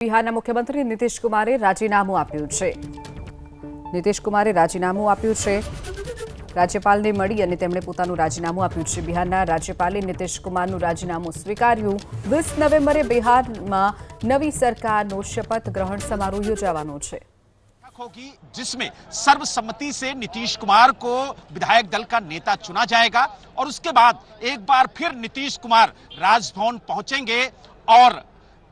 બિહારના મુખ્યમંત્રી નીતિશ કુમારે રાજીનામું આપ્યું છે નીતિશ કુમારે રાજીનામું આપ્યું છે રાજ્યપાલને મળી અને તેમણે પોતાનું રાજીનામું આપ્યું છે બિહારના રાજ્યપાલે નીતિશ કુમારનું રાજીનામું સ્વીકાર્યું વીસ નવેમ્બરે બિહારમાં નવી સરકારનો શપથ ગ્રહણ સમારોહ યોજાવાનો છે बैठक होगी जिसमें सर्वसम्मति से नीतीश कुमार को विधायक दल का नेता चुना जाएगा और उसके बाद एक बार फिर नीतीश कुमार राजभवन पहुंचेंगे और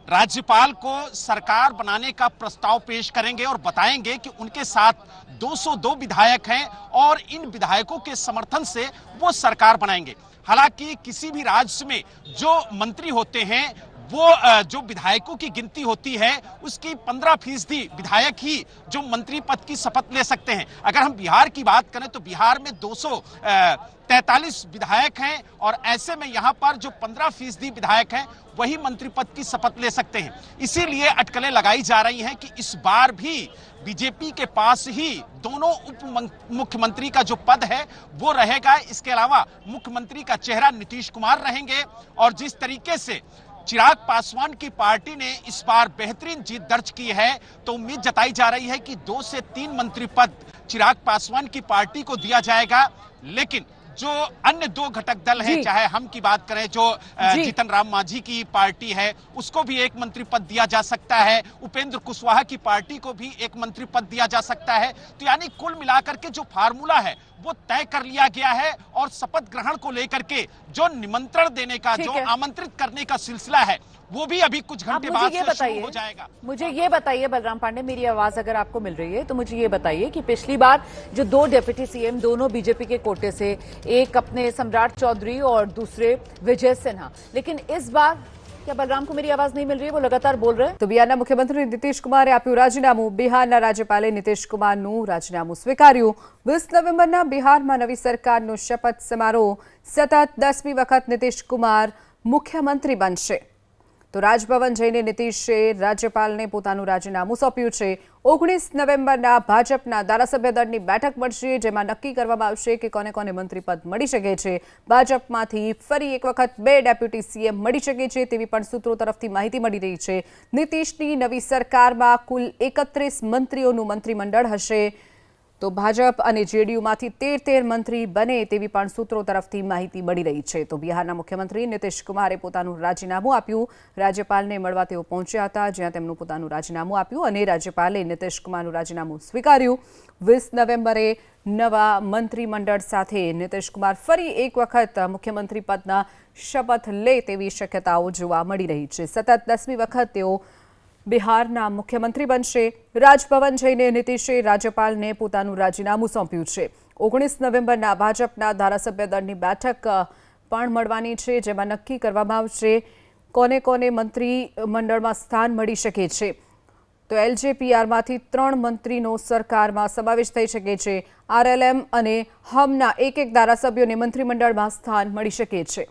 राज्यपाल को सरकार बनाने का प्रस्ताव पेश करेंगे और बताएँगे कि उनके साथ 202 विधायक हैं और इन विधायकों के समर्थन से वो सरकार बनाएँगे। हालाँकि किसी भी राज्य में जो मंत्री होते हैं वो जो विधायकों की गिनती होती है, उसकी 15 फ़ीसदी विधायक ही जो मंत्री पद की शपथ ले सकते हैं। अगर हम बिहार की बात करें तो बिहार में 243 विधायक हैं और ऐसे में यहाँ पर जो 15 फ़ीसदी विधायक हैं, वही मंत्री पद की शपथ ले सकते हैं। इसीलिए अटकलें लगाई जा रही हैं कि इस बार भी बीजेपी के पास ही दोनों उप मुख्यमंत्री का जो पद है, वो रहेगा। इसके अलावा मुख्यमंत्री का चेहरा नीतीश कुमार रहेंगे और जिस तरीके से चिराग पासवान की पार्टी ने इस बार बेहतरीन जीत दर्ज की है तो उम्मीद जताई जा रही है कि दो से तीन मंत्री पद चिराग पासवान की पार्टी को दिया जाएगा। लेकिन जो अन्य दो घटक दल हैं चाहे हम की बात करें जो जी। जीतन राम मांझी की पार्टी है उसको भी एक मंत्री पद दिया जा सकता है। उपेंद्र कुशवाहा की पार्टी को भी एक मंत्री पद दिया जा सकता है। तो यानी कुल मिलाकर के जो फार्मूला है वो तय कर लिया गया है और शपथ ग्रहण को लेकर के जो निमंत्रण देने का जो आमंत्रित करने का सिलसिला है वो भी अभी कुछ घंटे बाद ये बताइए हो जाएगा। मुझे ये बताइए बलराम पांडे मेरी आवाज़ अगर आपको मिल रही है तो मुझे ये बताइए कि पिछली बार जो दो डेप्यूटी सीएम दोनों बीजेपी के कोटे से एक अपने सम्राट चौधरी और दूसरे विजय सिन्हा लेकिन इस बार क्या बलराम को मेरी आवाज नहीं मिल रही है वो लगातार बोल रहे हैं તો બિહારના મુખ્યમંત્રી નીતિશ કુમારે આપ્યું રાજીનામું બિહારના રાજ્યપાલે નીતિશ કુમારનું રાજીનામું સ્વીકાર્યું વીસ નવેમ્બરના બિહારમાં નવી સરકારનો શપથ સમારોહ સતત દસમી વખત નીતિશ કુમાર મુખ્યમંત્રી બનશે તો રાજભવન જઈને નીતિશે રાજ્યપાલને પોતાનું રાજીનામું સોંપ્યું છે. ઓગણીસ નવેમ્બરના ભાજપના ધારાસભ્ય દળની બેઠક મળશે, જેમાં નક્કી કરવામાં આવશે કે કોને કોને મંત્રીપદ મળી શકે છે. ભાજપમાંથી ફરી એક વખત બે ડેપ્યુટી સીએમ મળી શકે છે તેવી પણ સૂત્રો તરફથી માહિતી મળી રહી છે. નીતિશની નવી સરકારમાં કુલ એકત્રીસ મંત્રીઓનું મંત્રીમંડળ હશે. તો ભાજપ અને જેડીયુમાંથી તેર તેર મંત્રી બને તેવી પણ સૂત્રો તરફથી માહિતી મળી રહી છે. તો બિહારના મુખ્યમંત્રી નીતિશ કુમારે પોતાનું રાજીનામું આપ્યું. રાજ્યપાલને મળવા તેઓ પહોંચ્યા હતા, જ્યાં તેમનું પોતાનું રાજીનામું આપ્યું અને રાજ્યપાલે નીતિશ કુમારનું રાજીનામું સ્વીકાર્યું. વીસ નવેમ્બરે નવા મંત્રીમંડળ સાથે નીતિશ કુમાર ફરી એક વખત મુખ્યમંત્રી પદના શપથ લે તેવી શક્યતાઓ જોવા મળી રહી છે. સતત દસમી વખત તેઓ બિહારના મુખ્યમંત્રી બનશે, રાજભવન જઈને નીતિશે રાજ્યપાલને પોતાનું રાજીનામું સોંપ્યું છે. ઓગણીસ નવેમ્બરના ભાજપના ધારાસભ્ય દળની બેઠક પણ મળવાની છે, જેમાં નક્કી કરવામાં આવશે કોને કોને મંત્રી મંડળમાં સ્થાન મળી શકે છે. તો એલજેપીઆરમાંથી ત્રણ મંત્રીનો સરકારમાં સમાવેશ થઈ શકે છે. આરએલએમ અને હમના એક એક ધારાસભ્યોને મંત્રીમંડળમાં સ્થાન મળી શકે છે.